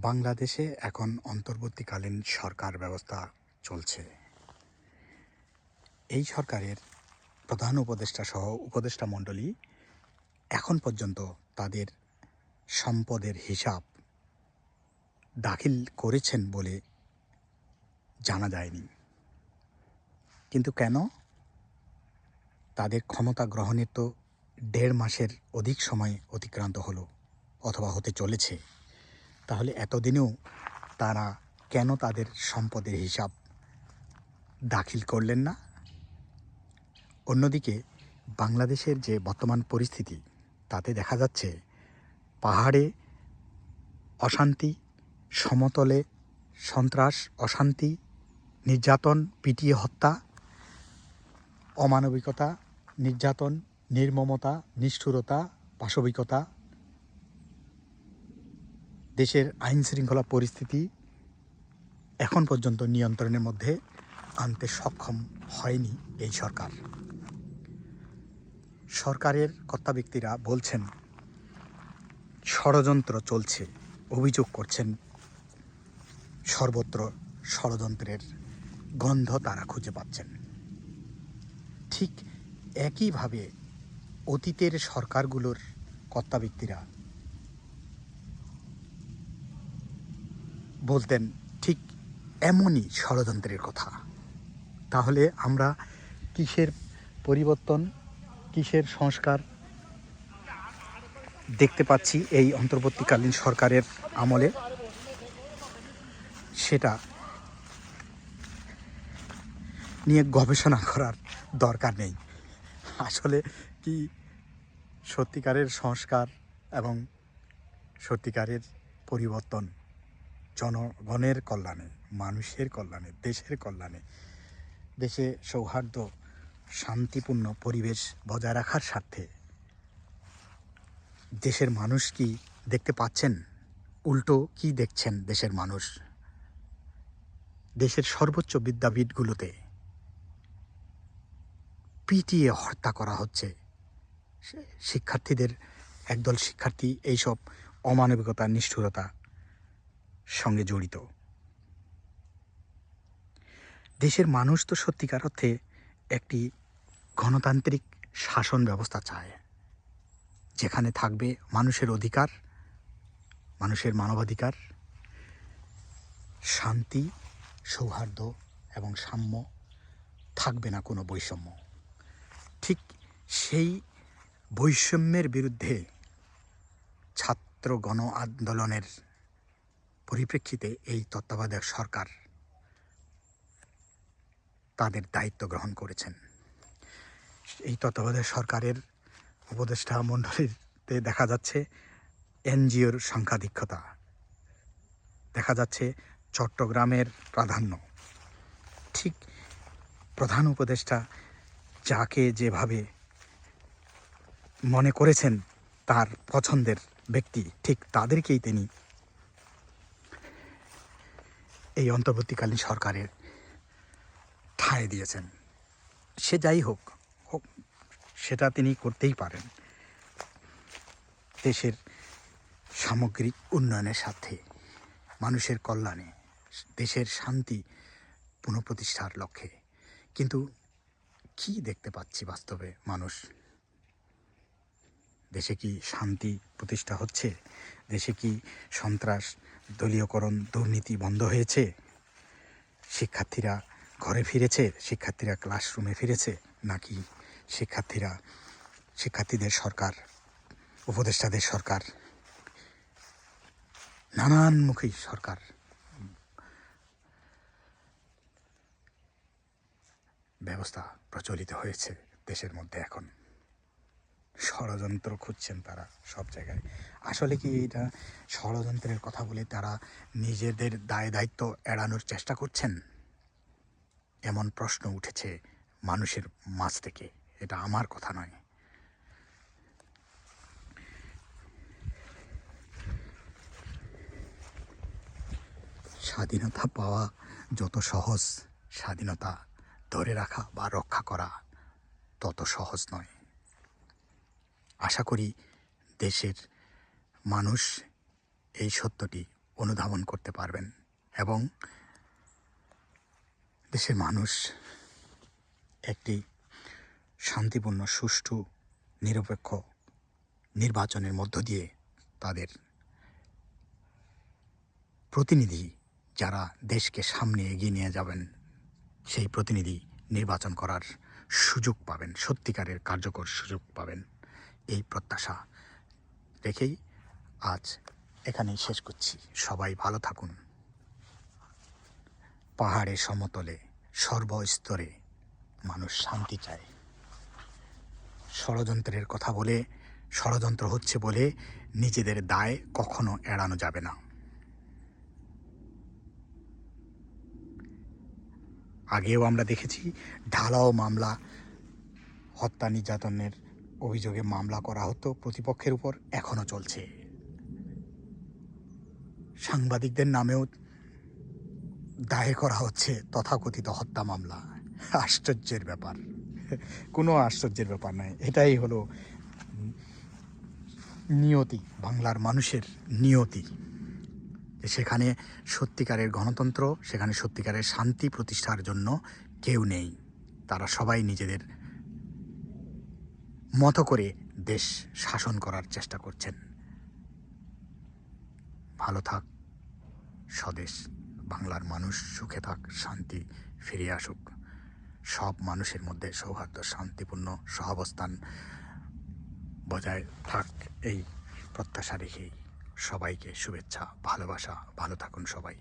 বাংলাদেশে এখন অন্তর্বর্তীকালীন সরকার ব্যবস্থা চলছে। এই সরকারের প্রধান উপদেষ্টা সহ উপদেষ্টা মণ্ডলী এখন পর্যন্ত তাদের সম্পদের হিসাব দাখিল করেছেন বলে জানা যায়নি। কিন্তু কেন? তাদের ক্ষমতা গ্রহণের তো দেড় মাসের অধিক সময় অতিক্রান্ত হলো অথবা হতে চলেছে। তাহলে এতদিনেও তারা কেন তাদের সম্পদের হিসাব দাখিল করলেন না? অন্যদিকে, বাংলাদেশের যে বর্তমান পরিস্থিতি, তাতে দেখা যাচ্ছে পাহাড়ে অশান্তি, সমতলে সন্ত্রাস, অশান্তি, নির্যাতন, পিটিয়ে হত্যা, অমানবিকতা, নির্যাতন, নির্মমতা, নিষ্ঠুরতা, পাশবিকতা দেশের আইন শৃঙ্খলা পরিস্থিতি এখন পর্যন্ত নিয়ন্ত্রণের মধ্যে আনতে সক্ষম হয়নি এই সরকার। সরকারের কর্তা ব্যক্তিরা বলছেন, ষড়যন্ত্র চলছে, অভিযোগ করছেন, সর্বত্র ষড়যন্ত্রের গন্ধ তারা খুঁজে পাচ্ছেন। ঠিক একইভাবে অতীতের সরকারগুলোর কর্তা ব্যক্তিরা বলতেন, ঠিক এমনই ষড়যন্ত্রের কথা। তাহলে আমরা কিসের পরিবর্তন, কিসের সংস্কার দেখতে পাচ্ছি এই অন্তর্বর্তীকালীন সরকারের আমলে? সেটা নিয়ে গবেষণা করার দরকার নেই। আসলে কি সত্যিকারের সংস্কার এবং সত্যিকারের পরিবর্তন? জনগণের কল্যাণে, মানুষের কল্যাণে, দেশের কল্যাণে, দেশে সৌহার্দ্য, শান্তিপূর্ণ পরিবেশ বজায় রাখার স্বার্থে দেশের মানুষ কি দেখতে পাচ্ছেন? উল্টো কি দেখছেন দেশের মানুষ? দেশের সর্বোচ্চ বিদ্যাপীঠগুলোতে পিটিয়ে হত্যা করা হচ্ছে। শিক্ষার্থীদের, একদল শিক্ষার্থী এইসব অমানবিকতা, নিষ্ঠুরতা সঙ্গে জড়িত। দেশের মানুষ তো সত্যিকার অর্থে একটি গণতান্ত্রিক শাসন ব্যবস্থা চায়, যেখানে থাকবে মানুষের অধিকার, মানুষের মানবাধিকার, শান্তি, সৌহার্দ্য এবং সাম্য থাকবে না কোনো বৈষম্য। ঠিক সেই বৈষম্যের বিরুদ্ধে ছাত্র গণ আন্দোলনের পরিপ্রেক্ষিতে এই তত্ত্বাবধায়ক সরকার তাদের দায়িত্ব গ্রহণ করেছেন। এই তত্ত্বাবধায়ক সরকারের উপদেষ্টা মণ্ডলীতে দেখা যাচ্ছে এনজিওর সংখ্যাধিক্ষতা দেখা যাচ্ছে চট্টগ্রামের প্রাধান্য। ঠিক প্রধান উপদেষ্টা যাকে যেভাবে মনে করেছেন তার পছন্দের ব্যক্তি, ঠিক তাদেরকেই তিনি এই অন্তর্বর্তীকালীন সরকারের ঠাঁই দিয়েছেন। সে যাই হোক হোক, সেটা তিনি করতেই পারেন। দেশের সামগ্রিক উন্নয়নের সাথে মানুষের কল্যাণে, দেশের শান্তি পুনঃপ্রতিষ্ঠার লক্ষ্যে। কিন্তু কি দেখতে পাচ্ছি বাস্তবে মানুষ? দেশে কি শান্তি প্রতিষ্ঠা হচ্ছে? দেশে কি সন্ত্রাস, দলীয়করণ, দুর্নীতি বন্ধ হয়েছে? শিক্ষার্থীরা ঘরে ফিরেছে? শিক্ষার্থীরা ক্লাসরুমে ফিরেছে? নাকি শিক্ষার্থীরা, শিক্ষার্থীদের সরকার, উপদেষ্টাদের সরকার নানানমুখী সরকার? ব্যবস্থা প্রচলিত হয়েছে দেশের মধ্যে এখন। ষড়যন্ত্র খুঁজছেন তারা সব জায়গায়। আসলে কি এটা ষড়যন্ত্রের কথা বলে তারা নিজেদের দায় দায়িত্ব এড়ানোর চেষ্টা করছেন? এমন প্রশ্ন উঠেছে মানুষের মাঝ থেকে। এটা আমার কথা নয়। স্বাধীনতা পাওয়া যত সহজ, স্বাধীনতা ধরে রাখা বা রক্ষা করা তত সহজ নয়। আশা করি দেশের মানুষ এই সত্যটি অনুধাবন করতে পারবেন এবং দেশের মানুষ একটি শান্তিপূর্ণ, সুষ্ঠু, নিরপেক্ষ নির্বাচনের মধ্য দিয়ে তাদের প্রতিনিধি যারা দেশকে সামনে এগিয়ে নিয়ে যাবেন, সেই প্রতিনিধি নির্বাচন করার সুযোগ পাবেন, সত্যিকারের কার্যকর সুযোগ পাবেন। এই প্রত্যাশা রেখেই আজ এখানেই শেষ করছি। সবাই ভালো থাকুন। পাহাড়ে সমতলে, সর্বস্তরে মানুষ শান্তি চায়। ষড়যন্ত্রের কথা বলে, ষড়যন্ত্র হচ্ছে বলে নিজেদের দায় কখনো এড়ানো যাবে না। আগেও আমরা দেখেছি, ঢালাও মামলা, হত্যা নির্যাতনের অভিযোগে মামলা করা হতো প্রতিপক্ষের উপর, এখনও চলছে। সাংবাদিকদের নামেও দায়ের করা হচ্ছে তথাকথিত হত্যা মামলা। আশ্চর্যের ব্যাপার। কোনো আশ্চর্যের ব্যাপার নয়। এটাই হলো নিয়তি, বাংলার মানুষের নিয়তি। সেখানে সত্যিকারের গণতন্ত্র, সেখানে সত্যিকারের শান্তি প্রতিষ্ঠার জন্য কেউ নেই। তারা সবাই নিজেদের মতো করে দেশ শাসন করার চেষ্টা করছেন। ভালো থাক, স্বদেশ, বাংলার মানুষ, সুখে থাক, শান্তি ফিরে আসুক। সব মানুষের মধ্যে সৌহার্দ্য, শান্তিপূর্ণ সহাবস্থান বজায় থাক, এই প্রত্যাশা রেখেই সবাইকে শুভেচ্ছা, ভালোবাসা, ভালো থাকুন সবাই।